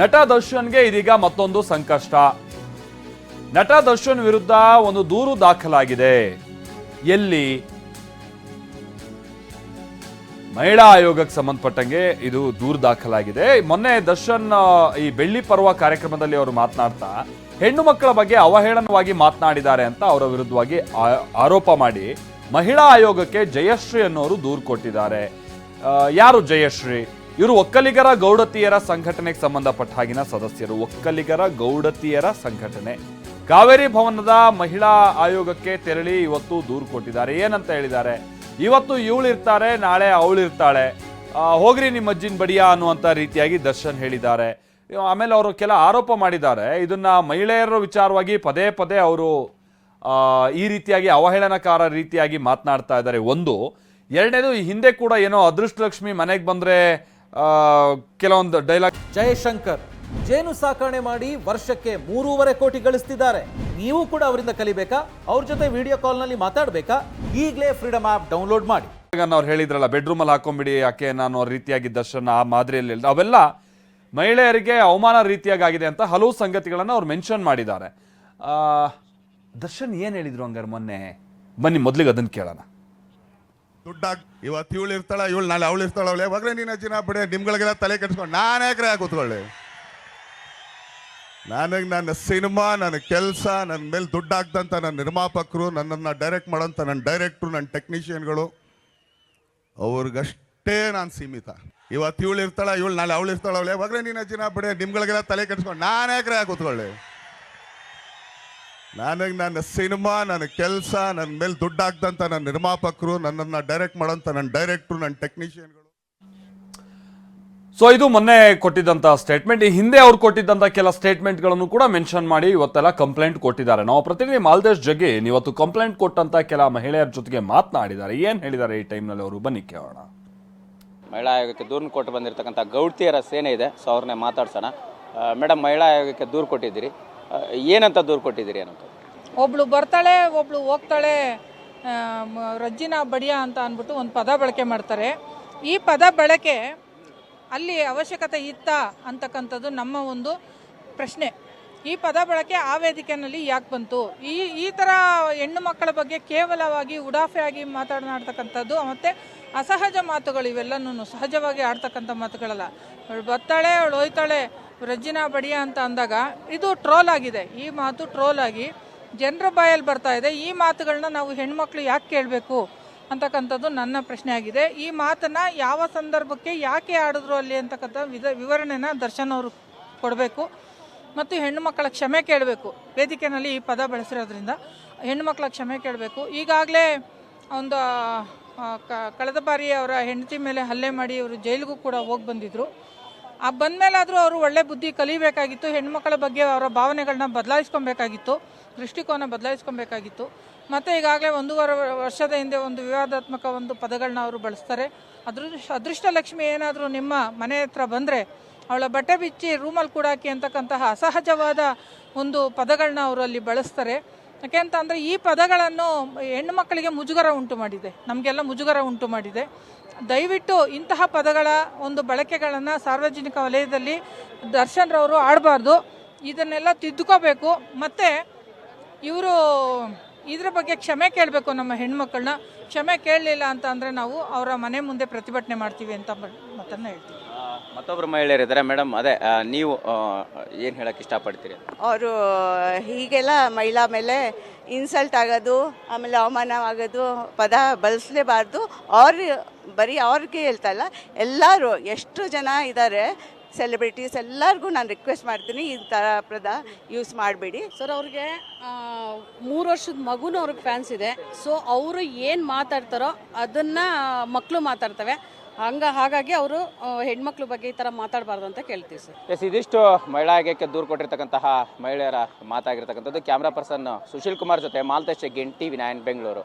ನಟ ದರ್ಶನ್ಗೆ ಇದೀಗ ಮತ್ತೊಂದು ಸಂಕಷ್ಟ. ನಟ ದರ್ಶನ್ ವಿರುದ್ಧ ಒಂದು ದೂರು ದಾಖಲಾಗಿದೆ. ಎಲ್ಲಿ? ಮಹಿಳಾ ಆಯೋಗಕ್ಕೆ ಸಂಬಂಧಪಟ್ಟಂಗೆ ಇದು ದೂರು ದಾಖಲಾಗಿದೆ. ಮೊನ್ನೆ ದರ್ಶನ್ ಈ ಬೆಳ್ಳಿ ಪರ್ವ ಕಾರ್ಯಕ್ರಮದಲ್ಲಿ ಅವರು ಮಾತನಾಡ್ತಾ, ಹೆಣ್ಣು ಮಕ್ಕಳ ಬಗ್ಗೆ ಅವಹೇಳನವಾಗಿ ಮಾತನಾಡಿದ್ದಾರೆ ಅಂತ ಅವರ ವಿರುದ್ಧವಾಗಿ ಆರೋಪ ಮಾಡಿ ಮಹಿಳಾ ಆಯೋಗಕ್ಕೆ ಜಯಶ್ರೀ ಅನ್ನೋರು ದೂರು ಕೊಟ್ಟಿದ್ದಾರೆ. ಯಾರು ಜಯಶ್ರೀ? ಇವರು ಒಕ್ಕಲಿಗರ ಗೌಡತಿಯರ ಸಂಘಟನೆಗೆ ಸಂಬಂಧಪಟ್ಟ ಹಾಗಿನ ಸದಸ್ಯರು. ಒಕ್ಕಲಿಗರ ಗೌಡತಿಯರ ಸಂಘಟನೆ. ಕಾವೇರಿ ಭವನದ ಮಹಿಳಾ ಆಯೋಗಕ್ಕೆ ತೆರಳಿ ಇವತ್ತು ದೂರು ಕೊಟ್ಟಿದ್ದಾರೆ. ಏನಂತ ಹೇಳಿದ್ದಾರೆ? ಇವತ್ತು ಇವಳಿರ್ತಾರೆ ನಾಳೆ ಅವಳಿರ್ತಾಳೆ ಹೋಗ್ರಿ ನಿಮ್ಮ ಅಜ್ಜಿನ ಬಡಿಯ ಅನ್ನುವಂಥ ರೀತಿಯಾಗಿ ದರ್ಶನ್ ಹೇಳಿದ್ದಾರೆ. ಆಮೇಲೆ ಅವರು ಕೆಲ ಆರೋಪ ಮಾಡಿದ್ದಾರೆ. ಇದನ್ನ ಮಹಿಳೆಯರ ವಿಚಾರವಾಗಿ ಪದೇ ಪದೇ ಅವರು ಈ ರೀತಿಯಾಗಿ ಅವಹೇಳನಕಾರ ರೀತಿಯಾಗಿ ಮಾತನಾಡ್ತಾ ಇದ್ದಾರೆ. ಒಂದು, ಎರಡನೇದು ಹಿಂದೆ ಕೂಡ ಏನೋ ಅದೃಷ್ಟಲಕ್ಷ್ಮಿ ಮನೆಗೆ ಬಂದ್ರೆ ಕೆಲವೊಂದು ಡೈಲಾಗ್ ಜಯಶಂಕರ್ ಜೇನು ಸಾಕಣೆ ಮಾಡಿ ವರ್ಷಕ್ಕೆ ಮೂರುವರೆ ಕೋಟಿ ಗಳಿಸ್ತಿದ್ದಾರೆ. ನೀವು ಕೂಡ ಅವರಿಂದ ಕಲಿಬೇಕಾ? ಅವ್ರ ಜೊತೆ ವಿಡಿಯೋ ಕಾಲ್ನಲ್ಲಿ ಮಾತಾಡಬೇಕಾ? ಈಗಲೇ ಫ್ರೀಡಮ್ ಆ್ಯಪ್ ಡೌನ್ಲೋಡ್ ಮಾಡಿ. ಅವ್ರು ಹೇಳಿದ್ರಲ್ಲ ಬೆಡ್ರೂಮಲ್ಲಿ ಹಾಕೊಂಬಿಡಿ ಯಾಕೆ ನಾನು ಅವ್ರ ರೀತಿಯಾಗಿ ದರ್ಶನ ಆ ಮಾದರಿಯಲ್ಲಿ. ಅವೆಲ್ಲ ಮಹಿಳೆಯರಿಗೆ ಅವಮಾನ ರೀತಿಯಾಗಿ ಆಗಿದೆ ಅಂತ ಹಲವು ಸಂಗತಿಗಳನ್ನು ಅವ್ರು ಮೆನ್ಷನ್ ಮಾಡಿದ್ದಾರೆ. ಆ, ದರ್ಶನ್ ಏನು ಹೇಳಿದ್ರು ಹಂಗಾರೆ ಮೊನ್ನೆ? ಬನ್ನಿ ಮೊದಲಿಗೆ ಅದನ್ನು ಕೇಳೋಣ. ದುಡ್ಡಾಗ್ ಇವತ್ತು ಇವಳು ಇರ್ತಾಳ, ಇವಳು ನಾಳೆ ಅವಳು ಇರ್ತಾಳ, ಅವಳು ಯಾವಾಗಲೇ ನೀನು ಅಜ್ಜಿನ ಬಿಡಿ? ನಿಮ್ಗಳಿಗೆಲ್ಲ ತಲೆ ಕೆಡ್ಸ್ಕೊಂಡು ನಾನು ಯಾಕ್ರೆ ಕೂತ್ಕೊಳ್ಳಿ. ನನಗೆ ನನ್ನ ಸಿನಿಮಾ, ನನ್ನ ಕೆಲಸ ನನ್ನ ಮೇಲೆ ದುಡ್ಡು ಹಾಕ್ದಂಥ ನನ್ನ ನಿರ್ಮಾಪಕರು, ನನ್ನನ್ನು ಡೈರೆಕ್ಟ್ ಮಾಡೋಂಥ ನನ್ನ ಡೈರೆಕ್ಟ್ರು ನನ್ನ ಟೆಕ್ನಿಷಿಯನ್ಗಳು ಅವ್ರಿಗಷ್ಟೇ ನಾನು ಸೀಮಿತ. ಇವತ್ತು ಇವಳು ಇರ್ತಾಳ, ಇವಳು ನಾಳೆ ಅವಳು ಇರ್ತಾಳ, ಅವಳು ಯಾವಾಗಲೇ ನೀನು ಅಜ್ಜಿನ ಬಿಡಿ? ನಿಮ್ಗಳಿಗೆಲ್ಲ ತಲೆ ಕೆಡ್ಸ್ಕೊಂಡು ನಾನು ಯಾಕ್ರೆ ಕೂತ್ಕೊಳ್ಳಿ. ನನಗೆ ನನ್ನ ಸಿನಿಮಾ ನನ್ನ ಕೆಲಸ ನನ್ನ ಮೇಲೆ ದುಡ್ಡು ಹಾಕ್ದಂತ ನನ್ನ ನಿರ್ಮಾಪಕರು ನನ್ನನ್ನು ಡೈರೆಕ್ಟ್ ಮಾಡೋಂಥ ನನ್ನ ಡೈರೆಕ್ಟ್ರು ನನ್ನ ಟೆಕ್ನಿಷಿಯನ್ಗಳು ಸೊ ಇದು ಮೊನ್ನೆ ಕೊಟ್ಟಿದ್ದಂಥ ಸ್ಟೇಟ್ಮೆಂಟ್ ಈ ಹಿಂದೆ ಅವ್ರು ಕೊಟ್ಟಿದ್ದಂಥ ಕೆಲ ಸ್ಟೇಟ್ಮೆಂಟ್ಗಳನ್ನು ಕೂಡ ಮೆನ್ಷನ್ ಮಾಡಿ ಇವತ್ತೆಲ್ಲ ಕಂಪ್ಲೇಂಟ್ ಕೊಟ್ಟಿದ್ದಾರೆ. ನಾವು ಪ್ರತಿನಿಧಿ ಮಾಲ್ದೇಶ್ ಜಗ್ಗಿ ಇವತ್ತು ಕಂಪ್ಲೇಂಟ್ ಕೊಟ್ಟಂಥ ಕೆಲ ಮಹಿಳೆಯರ ಜೊತೆಗೆ ಮಾತನಾಡಿದ್ದಾರೆ. ಏನು ಹೇಳಿದ್ದಾರೆ ಈ ಟೈಮ್ನಲ್ಲಿ ಅವರು? ಬನ್ನಿ ಕೇಳೋಣ. ಮಹಿಳಾ ಆಯೋಗಕ್ಕೆ ದೂರು ಕೊಟ್ಟು ಬಂದಿರತಕ್ಕಂಥ ಗೌಡ್ತಿಯರ ಸೇನೆ ಇದೆ. ಸೊ ಅವ್ರನ್ನೇ ಮಾತಾಡ್ಸೋಣ. ಮೇಡಮ್ ಮಹಿಳಾ ಆಯೋಗಕ್ಕೆ ದೂರು ಕೊಟ್ಟಿದ್ದೀರಿ. ಏನಂತ ದೂರು ಕೊಟ್ಟಿದ್ದೀರಿ ಏನಂತ ಒಬ್ಳು ಬರ್ತಾಳೆ, ಒಬ್ಳು ಹೋಗ್ತಾಳೆ ರಜ್ಜಿನ ಬಡಿಯ ಅಂತ ಅಂದ್ಬಿಟ್ಟು ಒಂದು ಪದ ಬಳಕೆ ಮಾಡ್ತಾರೆ. ಈ ಪದ ಬಳಕೆ ಅಲ್ಲಿ ಅವಶ್ಯಕತೆ ಇತ್ತ ಅಂತಕ್ಕಂಥದ್ದು ನಮ್ಮ ಒಂದು ಪ್ರಶ್ನೆ. ಈ ಪದ ಬಳಕೆ ಆ ವೇದಿಕೆಯಲ್ಲಿ ಯಾಕೆ ಬಂತು? ಈ ಈ ಥರ ಹೆಣ್ಣು ಮಕ್ಕಳ ಬಗ್ಗೆ ಕೇವಲವಾಗಿ ಉಡಾಫೆಯಾಗಿ ಮಾತನಾಡ್ತಕ್ಕಂಥದ್ದು ಮತ್ತು ಅಸಹಜ ಮಾತುಗಳು ಇವೆಲ್ಲನೂ ಸಹಜವಾಗಿ ಆಡ್ತಕ್ಕಂಥ ಮಾತುಗಳಲ್ಲ. ಅವಳು ಬರ್ತಾಳೆ, ಅವಳು ಹೋಯ್ತಾಳೆ ರಜ್ಜಿನ ಬಡಿಯ ಅಂತ ಅಂದಾಗ ಇದು ಟ್ರೋಲ್ ಆಗಿದೆ. ಈ ಮಾತು ಟ್ರೋಲ್ ಆಗಿ ಜನರ ಬಾಯಲ್ಲಿ ಬರ್ತಾ ಇದೆ. ಈ ಮಾತುಗಳನ್ನ ನಾವು ಹೆಣ್ಮಕ್ಳು ಯಾಕೆ ಕೇಳಬೇಕು ಅಂತಕ್ಕಂಥದ್ದು ನನ್ನ ಪ್ರಶ್ನೆ ಆಗಿದೆ. ಈ ಮಾತನ್ನ ಯಾವ ಸಂದರ್ಭಕ್ಕೆ ಯಾಕೆ ಆಡಿದ್ರು ಅಲ್ಲಿ ಅಂತಕ್ಕಂಥ ವಿಧ ವಿವರಣೆನ ದರ್ಶನ್ ಅವರು ಕೊಡಬೇಕು. ಮತ್ತು ಹೆಣ್ಣು ಮಕ್ಕಳ ಕ್ಷಮೆ ಕೇಳಬೇಕು. ವೇದಿಕೆಯಲ್ಲಿ ಈ ಪದ ಬಳಸಿರೋದ್ರಿಂದ ಹೆಣ್ಣು ಮಕ್ಕಳ ಕ್ಷಮೆ ಕೇಳಬೇಕು. ಈಗಾಗಲೇ ಒಂದು ಕಳೆದ ಬಾರಿ ಅವರ ಹೆಂಡತಿ ಮೇಲೆ ಹಲ್ಲೆ ಮಾಡಿ ಅವರು ಜೈಲಿಗೂ ಕೂಡ ಹೋಗಿ ಬಂದಿದ್ರು. ಆ ಬಂದ್ಮೇಲಾದರೂ ಅವರು ಒಳ್ಳೆ ಬುದ್ಧಿ ಕಲಿಬೇಕಾಗಿತ್ತು, ಹೆಣ್ಮಕ್ಳ ಬಗ್ಗೆ ಅವರ ಭಾವನೆಗಳನ್ನ ಬದಲಾಯಿಸ್ಕೊಬೇಕಾಗಿತ್ತು, ದೃಷ್ಟಿಕೋನ ಬದಲಾಯಿಸ್ಕೊಬೇಕಾಗಿತ್ತು. ಮತ್ತು ಈಗಾಗಲೇ ಒಂದೂವರೆ ವರ್ಷದ ಹಿಂದೆ ಒಂದು ವಿವಾದಾತ್ಮಕ ಒಂದು ಪದಗಳನ್ನ ಅವರು ಬಳಸ್ತಾರೆ. ಅದೃಷ್ಟ ಲಕ್ಷ್ಮಿ ಏನಾದರೂ ನಿಮ್ಮ ಮನೆ ಹತ್ರ ಬಂದರೆ ಅವಳ ಬಟ್ಟೆ ಬಿಚ್ಚಿ ರೂಮಲ್ಲಿ ಕೂಡಾಕಿ ಅಂತಕ್ಕಂತಹ ಅಸಹಜವಾದ ಒಂದು ಪದಗಳನ್ನ ಅವರು ಅಲ್ಲಿ ಬಳಸ್ತಾರೆ. ಯಾಕೆ ಅಂತ ಅಂದರೆ ಈ ಪದಗಳನ್ನು ಹೆಣ್ಣು ಮಕ್ಕಳಿಗೆ ಮುಜುಗರ ಉಂಟು ಮಾಡಿದೆ. ನಮಗೆಲ್ಲ ಮುಜುಗರ ಉಂಟು ಮಾಡಿದೆ. ದಯವಿಟ್ಟು ಇಂತಹ ಪದಗಳ ಒಂದು ಬಳಕೆಗಳನ್ನು ಸಾರ್ವಜನಿಕ ವಲಯದಲ್ಲಿ ದರ್ಶನ್ರವರು ಆಡಬಾರ್ದು. ಇದನ್ನೆಲ್ಲ ತಿದ್ದುಕೋಬೇಕು. ಮತ್ತು ಇವರು ಇದ್ರ ಬಗ್ಗೆ ಕ್ಷಮೆ ಕೇಳಬೇಕು ನಮ್ಮ ಹೆಣ್ಮಕ್ಳನ್ನ ಕ್ಷಮೆ ಕೇಳಲಿಲ್ಲ ಅಂತ ಅಂದರೆ ನಾವು ಅವರ ಮನೆ ಮುಂದೆ ಪ್ರತಿಭಟನೆ ಮಾಡ್ತೀವಿ ಅಂತ ಮತ್ತನ್ನು ಹೇಳ್ತೀವಿ. ಆ, ಮತ್ತೊಬ್ರು ಮಹಿಳೆಯರಿದ್ದಾರೆ ಮೇಡಮ್ ಅದೇ ನೀವು ಏನು ಹೇಳಕ್ಕೆ ಇಷ್ಟಪಡ್ತೀರಿ? ಅವರು ಹೀಗೆಲ್ಲ ಮಹಿಳಾ ಮೇಲೆ ಇನ್ಸಲ್ಟ್ ಆಗೋದು ಆಮೇಲೆ ಅವಮಾನ ಆಗೋದು ಪದ ಬಳಸಲೇಬಾರ್ದು. ಅವ್ರು ಬರೀ ಅವ್ರಿಗೆ ಹೇಳ್ತಾ ಇಲ್ಲ ಎಲ್ಲರೂ ಎಷ್ಟು ಜನ ಇದ್ದಾರೆ ಸೆಲೆಬ್ರಿಟೀಸ್ ಎಲ್ಲರಿಗೂ ನಾನು ರಿಕ್ವೆಸ್ಟ್ ಮಾಡ್ತೀನಿ ಈ ಥರ ಪದ ಯೂಸ್ ಮಾಡಬೇಡಿ. ಸರ್ ಅವ್ರಿಗೆ ಮೂರು ವರ್ಷದ ಮಗುನೂ ಅವ್ರಿಗೆ ಫ್ಯಾನ್ಸ್ ಇದೆ. ಸೊ ಅವರು ಏನು ಮಾತಾಡ್ತಾರೋ ಅದನ್ನು ಮಕ್ಕಳು ಮಾತಾಡ್ತವೆ. ಹಂಗ ಹಾಗಾಗಿ ಅವರು ಹೆಣ್ಮಕ್ಳ ಬಗ್ಗೆ ಈ ಥರ ಮಾತಾಡಬಾರ್ದು ಅಂತ ಕೇಳ್ತೀವಿ ಸರ್. ಎಸ್ ಇದಿಷ್ಟು ಮಹಿಳಾ ಆಯೋಗಕ್ಕೆ ದೂರು ಕೊಟ್ಟಿರ್ತಕ್ಕಂತಹ ಮಹಿಳೆಯರ ಮಾತಾಗಿರ್ತಕ್ಕಂಥದ್ದು. ಕ್ಯಾಮ್ರಾ ಪರ್ಸನ್ ಸುಶೀಲ್ ಕುಮಾರ್ ಜೊತೆ ಮಾಲ್ತೇಶ್ ಗೆಂಟಿ ವಿನಾಯನ್ ಬೆಂಗಳೂರು.